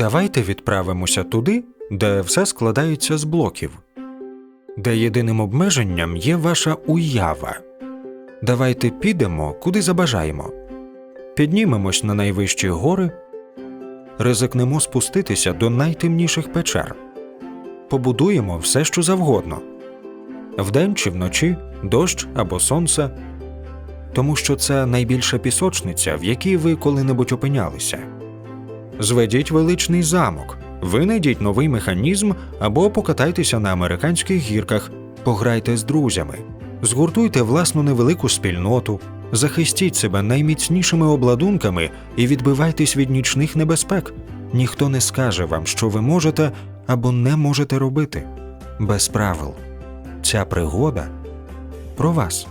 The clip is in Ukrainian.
Давайте відправимося туди, де все складається з блоків, де єдиним обмеженням є ваша уява. Давайте підемо, куди забажаємо. Піднімемось на найвищі гори, ризикнемо спуститися до найтемніших печер, побудуємо все, що завгодно вдень чи вночі, дощ або сонце, тому що це найбільша пісочниця, в якій ви коли-небудь опинялися. Зведіть величний замок, винайдіть новий механізм або покатайтеся на американських гірках, пограйте з друзями, згуртуйте власну невелику спільноту, захистіть себе найміцнішими обладунками і відбивайтесь від нічних небезпек. Ніхто не скаже вам, що ви можете або не можете робити. Без правил. Ця пригода про вас.